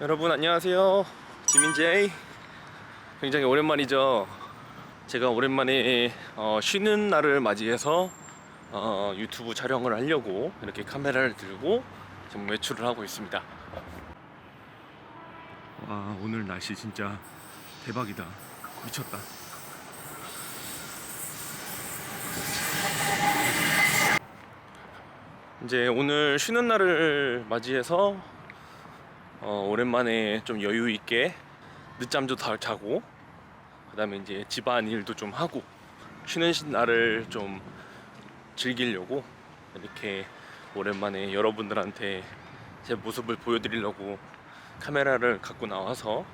여러분 안녕하세요. 지민제이 굉장히 오랜만이죠? 제가 오랜만에 어, 쉬는 날을 맞이해서 어, 유튜브 촬영을 하려고 이렇게 카메라를 들고 지금 외출을 하고 있습니다. 와 오늘 날씨 진짜 대박이다. 미쳤다. 이제 오늘 쉬는 날을 맞이해서 어, 오랜만에 좀 여유 있게 늦잠도 덜 자고 그다음에 이제 집안 일도 좀 하고 쉬는 시- 날을 좀 즐기려고 이렇게 오랜만에 여러분들한테 제 모습을 보여드리려고 카메라를 갖고 나와서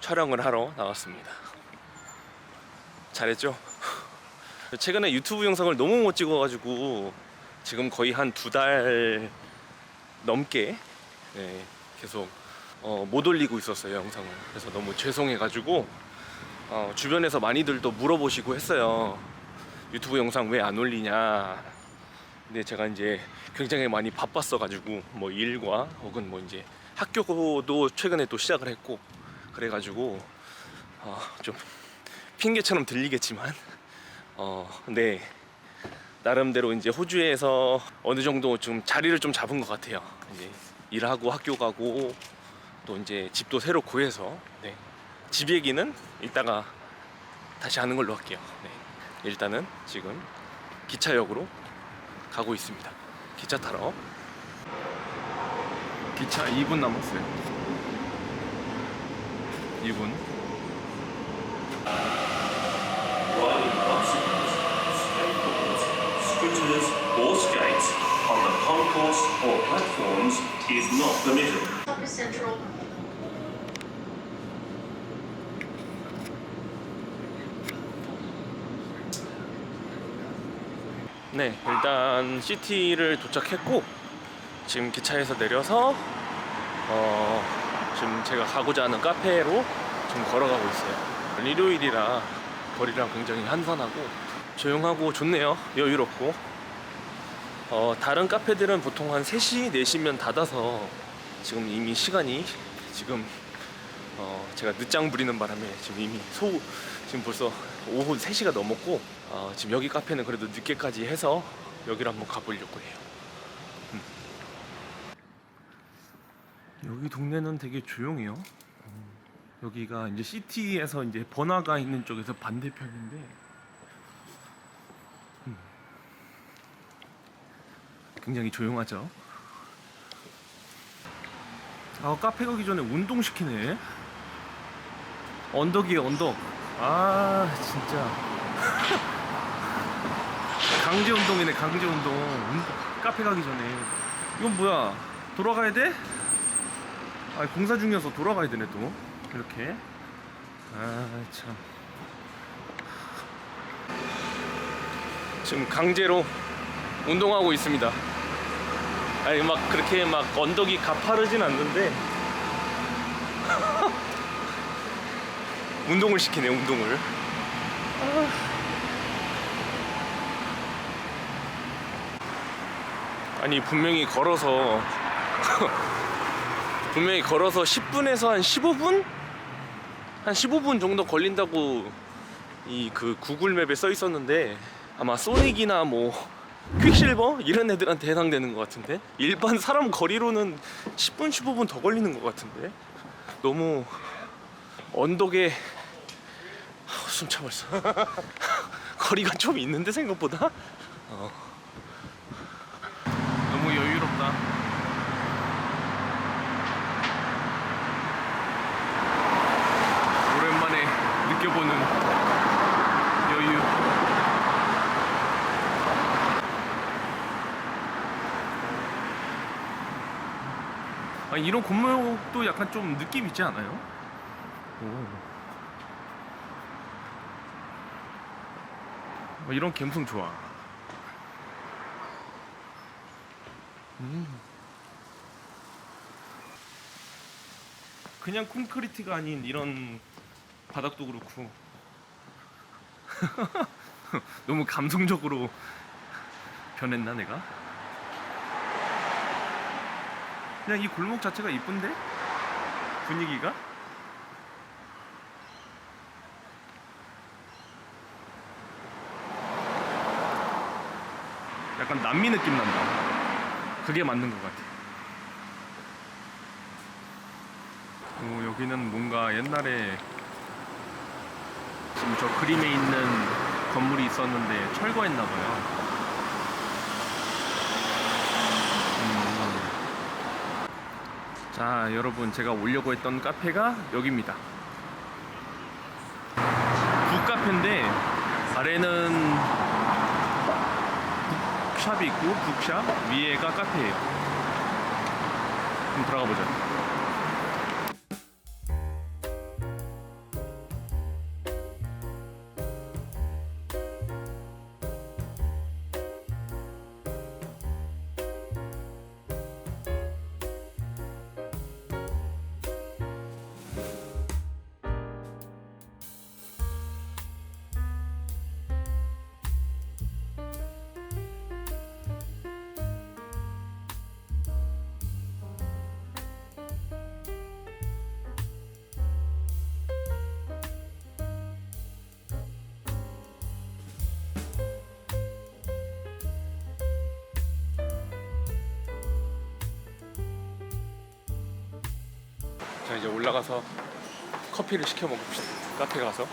촬영을 하러 나왔습니다. 잘했죠? 최근에 유튜브 영상을 너무 못 찍어가지고 지금 거의 한 두 달 넘게 네, 계속 어, 못 올리고 있었어요 영상을. 그래서 너무 죄송해가지고 어, 주변에서 많이들도 물어보시고 했어요. 유튜브 영상 왜 안 올리냐. 근데 제가 이제 굉장히 많이 바빴어가지고 뭐 일과 혹은 뭐 이제 학교도 최근에 또 시작을 했고 그래가지고 어, 좀 핑계처럼 들리겠지만 어, 네 나름대로 이제 호주에서 어느 정도 좀 자리를 좀 잡은 것 같아요. 이제 일하고 학교 가고 또 이제 집도 새로 구해서 네. 집 얘기는 이따가 다시 하는 걸로 할게요. 네. 일단은 지금 기차역으로 가고 있습니다. 기차 타러. 기차 2분 남았어요. 2분. Concourse or platforms is not permitted. Central. 네, 일단 시티를 도착했고 지금 기차에서 내려서 어, 지금 제가 가고자 하는 카페로 지금 걸어가고 있어요. 일요일이라 거리랑 굉장히 한산하고 조용하고 좋네요. 여유롭고 어, 다른 카페들은 보통 한 3시, 4시면 닫아서 지금 이미 시간이 지금 어, 제가 늦장 부리는 바람에 지금 이미 소 지금 벌써 오후 3시가 넘었고 어, 지금 여기 카페는 그래도 늦게까지 해서 여기를 한번 가보려고 해요. 음. 여기 동네는 되게 조용해요. 음, 여기가 이제 시티에서 이제 번화가 있는 쪽에서 반대편인데 굉장히 조용하죠. 아 카페 가기 전에 운동 시키네. 언덕이에 언덕. 아 진짜. 강제 운동이네 강제 운동. 운- 카페 가기 전에. 이건 뭐야? 돌아가야 돼? 아 공사 중이어서 돌아가야 되네 또. 이렇게. 아 참. 지금 강제로 운동하고 있습니다. 아니 막 그렇게 막 언덕이 가파르진 않는데 운동을 시키네 운동을 아니 분명히 걸어서 분명히 걸어서 10분에서 한 15분? 한 15분 정도 걸린다고 이 그 구글맵에 써 있었는데 아마 소닉이나 뭐 퀵실버? 이런 애들한테 해당되는 것 같은데? 일반 사람 거리로는 10분 15분 더 걸리는 것 같은데? 너무 언덕에 아, 숨 참았어. 거리가 좀 있는데 생각보다? 어. 너무 여유롭다 오랜만에 느껴보는 여유 아, 이런 골목도 약간 좀 느낌 있지 않아요? 오. 어, 이런 감성 좋아. 음. 그냥 콘크리트가 아닌 이런 바닥도 그렇고 너무 감성적으로 변했나 내가? 그냥 이 골목 자체가 이쁜데? 분위기가? 약간 남미 느낌 난다. 그게 맞는 것 같아. 오, 여기는 뭔가 옛날에 지금 저 그림에 있는 건물이 있었는데 철거했나 봐요. 자, 여러분 제가 오려고 했던 카페가 여기입니다. 북카페인데 아래는 북샵이 있고 북샵 위에가 카페예요. 한번 들어가 보자. 이제 올라가서 커피를 시켜 먹읍시다. 카페 가서.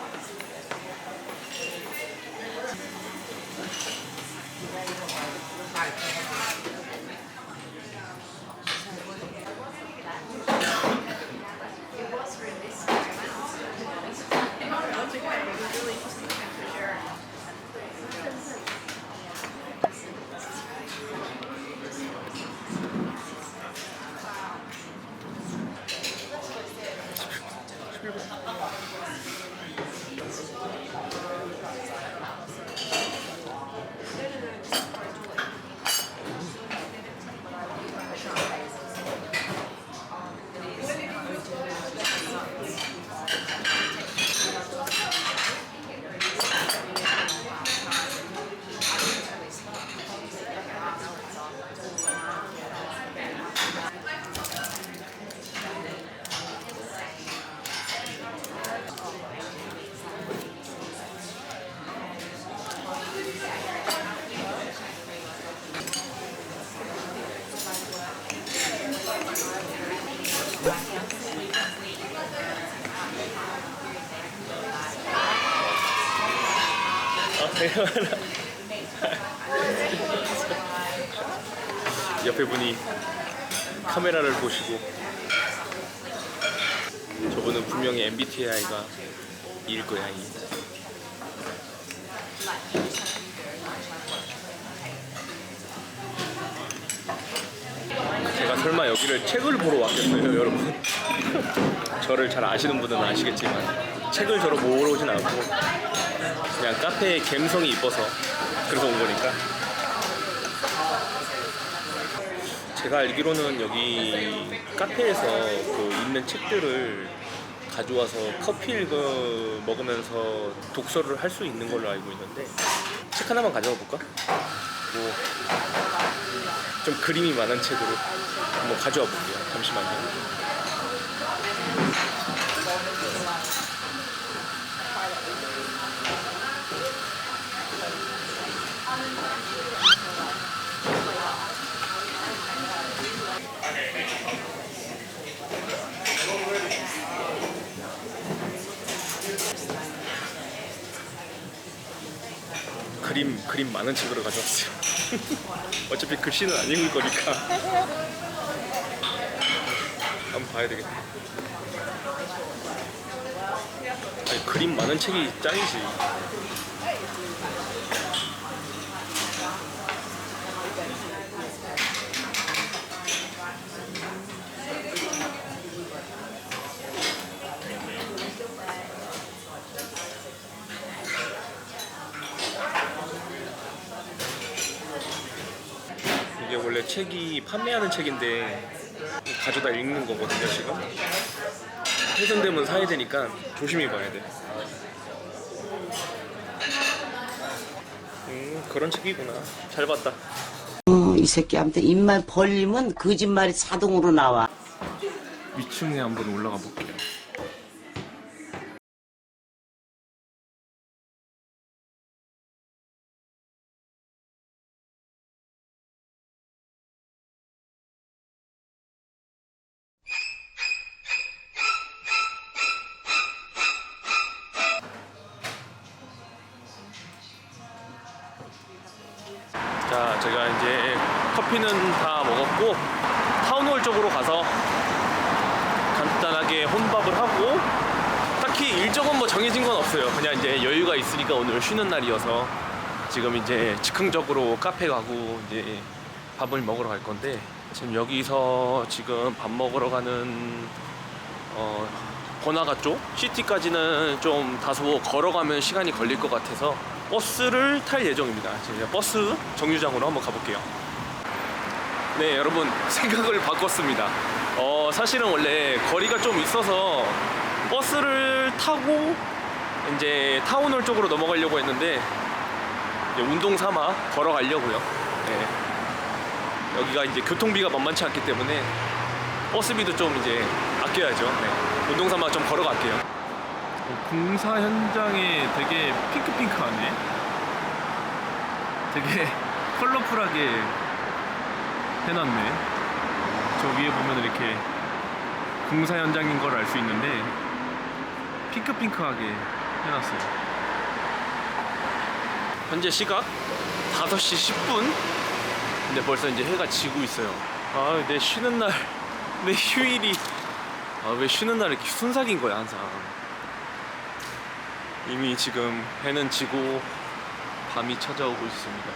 옆에 분이 카메라를 보시고 저분은 분명히 MBTI가 일 거야 이. 제가 설마 여기를 책을 보러 왔겠어요 여러분 저를 잘 아시는 분은 아시겠지만 책을 저러 보러 오진 않고 그냥 카페의 감성이 이뻐서 그래서 온 거니까 제가 알기로는 여기 카페에서 그 있는 책들을 가져와서 커피 읽어 먹으면서 독서를 할 수 있는 걸로 알고 있는데 책 하나만 가져와 볼까? 뭐 좀 그림이 많은 책으로 한번 가져와 볼게요. 잠시만요. 그림 그림 많은 책으로 가져왔어요. 어차피 글씨는 안 읽을 거니까 한번 봐야 되겠다. 아니, 그림 많은 책이 짱이지. 이게 원래 책이 판매하는 책인데 가져다 읽는 거거든요 지금 훼손되면 사야 되니까 조심히 봐야 돼 음, 그런 책이구나. 잘 봤다. 어, 이 새끼한테 입만 벌리면 거짓말이 자동으로 나와. 위층에 한번 올라가 볼게요. 커피는 다 먹었고 타운홀 쪽으로 가서 간단하게 혼밥을 하고 딱히 일정은 뭐 정해진 건 없어요. 그냥 이제 여유가 있으니까 오늘 쉬는 날이어서 지금 이제 즉흥적으로 카페 가고 이제 밥을 먹으러 갈 건데 지금 여기서 지금 밥 먹으러 가는 어 번화가 쪽 시티까지는 좀 다소 걸어가면 시간이 걸릴 것 같아서 버스를 탈 예정입니다. 지금 버스 정류장으로 한번 가볼게요. 네, 여러분 생각을 바꿨습니다. 어, 사실은 원래 거리가 좀 있어서 버스를 타고 이제 타운홀 쪽으로 넘어가려고 했는데 이제 운동 삼아 걸어가려고요. 네. 여기가 이제 교통비가 만만치 않기 때문에 버스비도 좀 이제 아껴야죠. 네. 운동 삼아 좀 걸어갈게요. 공사 현장에 되게 핑크핑크하네. 되게 컬러풀하게 해놨네. 저 위에 보면 이렇게 공사 현장인 걸 알 수 있는데 핑크핑크하게 해놨어요. 현재 시각 5시 10분. 근데 벌써 이제 해가 지고 있어요. 아, 내 쉬는 날, 내 휴일이 아, 왜 쉬는 날에 이렇게 순삭인 거야 항상. 이미 지금 해는 지고 밤이 찾아오고 있습니다.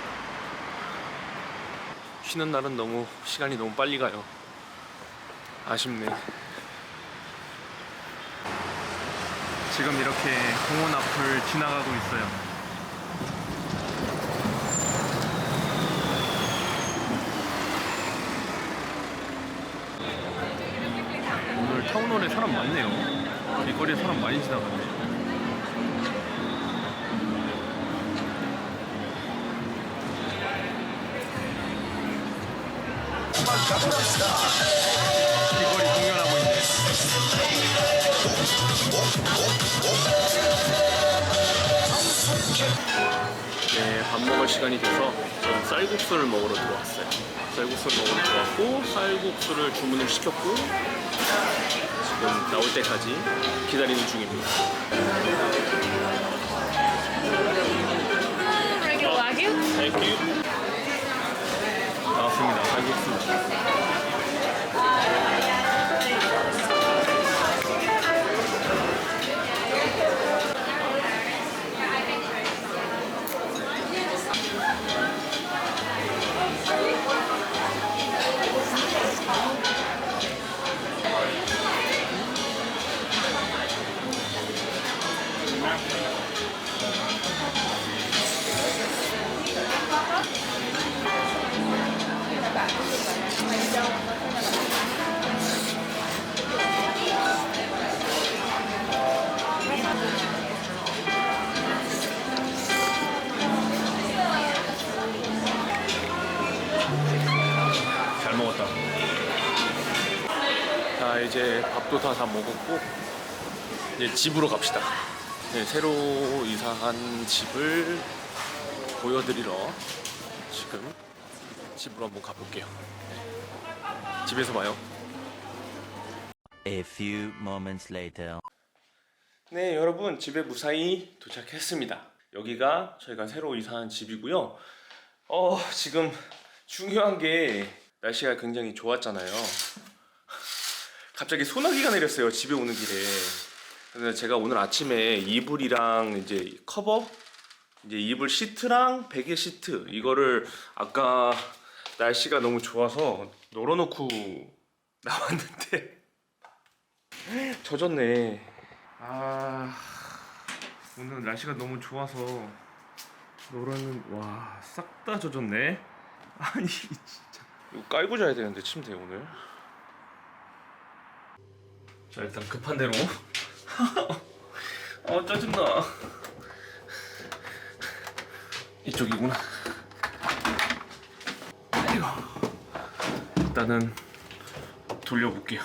쉬는 날은 너무 시간이 너무 빨리 가요. 아쉽네. 지금 이렇게 공원 앞을 지나가고 있어요. 오늘 타운홀에 사람 많네요. 길거리에 사람 많이 지나가네. 길거리 공연하고 있네. 네, 밥 먹을 시간이 돼서 전 쌀국수를 먹으러 들어왔어요. 쌀국수를 먹으러 들어왔고 쌀국수를 주문을 시켰고 지금 나올 때까지 기다리는 중입니다. Regular Wagyu? 쌀국수. 잘 밥도 다 다 먹었고 이제 집으로 갑시다. 네, 새로 이사한 집을 보여드리러 지금 집으로 한번 가볼게요. 네. 집에서 봐요. A few moments later. 네, 여러분 집에 무사히 도착했습니다. 여기가 저희가 새로 이사한 집이고요. 어, 지금 중요한 게 날씨가 굉장히 좋았잖아요. 갑자기 소나기가 내렸어요. 집에 오는 길에. 그래서 제가 오늘 아침에 이불이랑 이제 커버, 이제 이불 시트랑 베개 시트 이거를 아까 날씨가 너무 좋아서 널어놓고 나왔는데 젖었네. 아 오늘 날씨가 너무 좋아서 노라는 와 싹 다 젖었네. 아니 진짜 이거 깔고 자야 되는데 침대 오늘. 자 일단 급한 대로. 어 짜증나. 이쪽이구나. 아이고 일단은 돌려볼게요.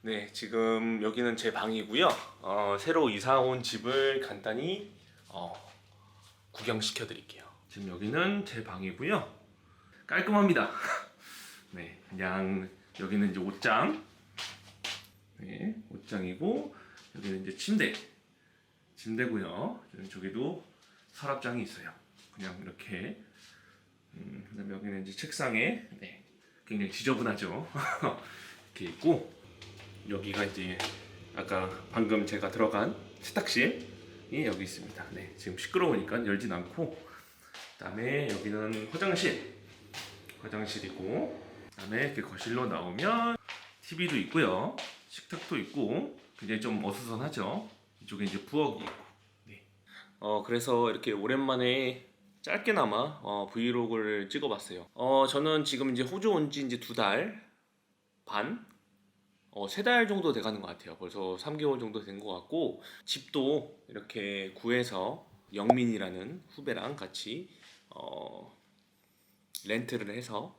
네 지금 여기는 제 방이고요. 어, 새로 이사 온 집을 간단히 어, 구경시켜 드릴게요. 지금 여기는 제 방이고요. 깔끔합니다. 네, 그냥 여기는 이제 옷장. 네, 옷장이고 여기는 이제 침대. 침대고요. 저기도 서랍장이 있어요. 그냥 이렇게. 음, 그다음에 여기는 이제 책상에 네, 굉장히 지저분하죠. 이렇게 있고 여기가 이제 아까 방금 제가 들어간 세탁실이 여기 있습니다. 네, 지금 시끄러우니까 열진 않고 그다음에 여기는 화장실 화장실이고 그다음에 이렇게 거실로 나오면 TV도 있고요. 식탁도 있고 굉장히 좀 어수선하죠. 이쪽에 이제 부엌이 있고. 네. 어 그래서 이렇게 오랜만에 짧게나마 어, 브이로그를 찍어봤어요. 어 저는 지금 이제 호주 온 지 이제 두 달 반, 어, 세 달 정도 돼가는 것 같아요. 벌써 3개월 정도 된 것 같고 집도 이렇게 구해서 영민이라는 후배랑 같이 어, 렌트를 해서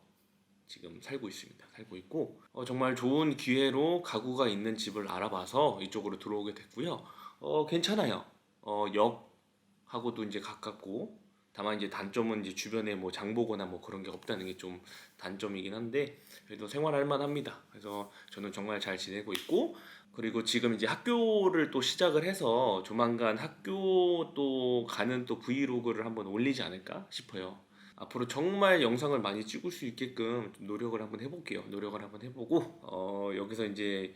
지금 살고 있습니다. 살고 있고 어, 정말 좋은 기회로 가구가 있는 집을 알아봐서 이쪽으로 들어오게 됐고요. 어, 괜찮아요. 어, 역하고도 이제 가깝고 다만 이제 단점은 이제 주변에 뭐 장보거나 뭐 그런 게 없다는 게 좀 단점이긴 한데 그래도 생활할 만합니다. 그래서 저는 정말 잘 지내고 있고 그리고 지금 이제 학교를 또 시작을 해서 조만간 학교 또 가는 또 브이로그를 한번 올리지 않을까 싶어요. 앞으로 정말 영상을 많이 찍을 수 있게끔 좀 노력을 한번 해볼게요. 노력을 한번 해보고 어, 여기서 이제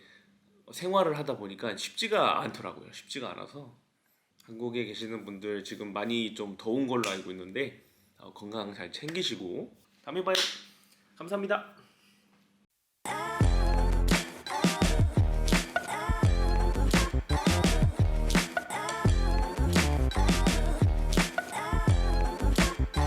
생활을 하다 보니까 쉽지가 않더라고요. 쉽지가 않아서 한국에 계시는 분들 지금 많이 좀 더운 걸로 알고 있는데 어, 건강 잘 챙기시고 다음에 봐요. 감사합니다.